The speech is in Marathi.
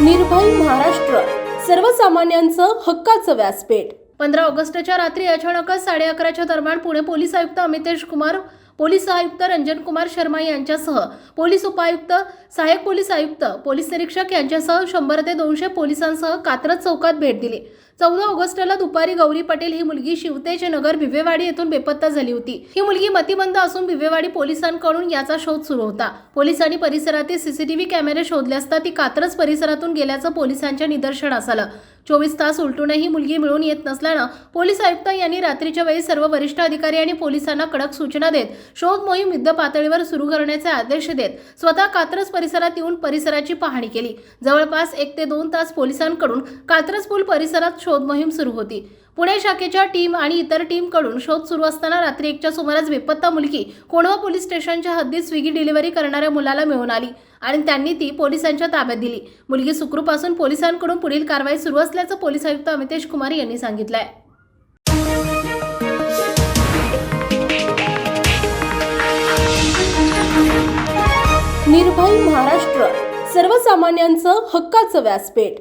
निर्भय महाराष्ट्र. सर्वसामान्यांचं हक्काचं व्यासपीठ. पंधरा ऑगस्टच्या रात्री अचानकच साडे अकराच्या दरम्यान पुणे पोलीस आयुक्त अमितेश कुमार पोलीस आयुक्त रंजन कुमार शर्मा यांच्यासह पोलीस उपायुक्त सहाय्यक पोलीस आयुक्त पोलीस निरीक्षक यांच्यासह शंभर ते दोनशे पोलिसांसह कात्रज चौकात भेट दिली. चौदा ऑगस्टला दुपारी गौरी पटेल ही मुलगी शिवतेज नगर भिवेवाडी येथून बेपत्ता झाली होती. ही मुलगी मतिमंद असून भिवेवाडी पोलिसांकडून याचा शोध सुरू होता. पोलिसांनी परिसरातील सीसीटीव्ही कॅमेरे शोधले असता ती कात्रज परिसरातून गेल्याचं पोलिसांच्या निदर्शनास आलं. चोवीस तास उलटूनही मुलगी मिळून येत नसल्यानं पोलीस आयुक्त यांनी रात्रीच्या वेळी सर्व वरिष्ठ अधिकारी आणि पोलिसांना कडक सूचना देत शोध मोहीम युद्ध पातळीवर सुरू करण्याचे आदेश देत स्वतः कात्रज परिसरात येऊन परिसराची पाहणी केली. जवळपास एक ते दोन तास पोलिसांकडून कात्रज पूल परिसरात शोध मोहीम सुरू होती. पुणे शाखेच्या टीम आणि इतर टीमकडून शोध सुरू असताना रात्री एकच्या सुमारास बेपत्ता मुलगी कोणवा पोलीस स्टेशनच्या हद्दीत स्विगी डिलिव्हरी करणाऱ्या मुलाला मिळून आली आणि त्यांनी ती पोलिसांच्या ताब्यात दिली. मुलगी सुखरूपासून पोलिसांकडून पुढील कारवाई सुरू असल्याचं पोलीस आयुक्त अमितेश कुमार यांनी सांगितलंय. निर्भय महाराष्ट्र सर्वसामान्यांचं हक्काचं व्यासपीठ.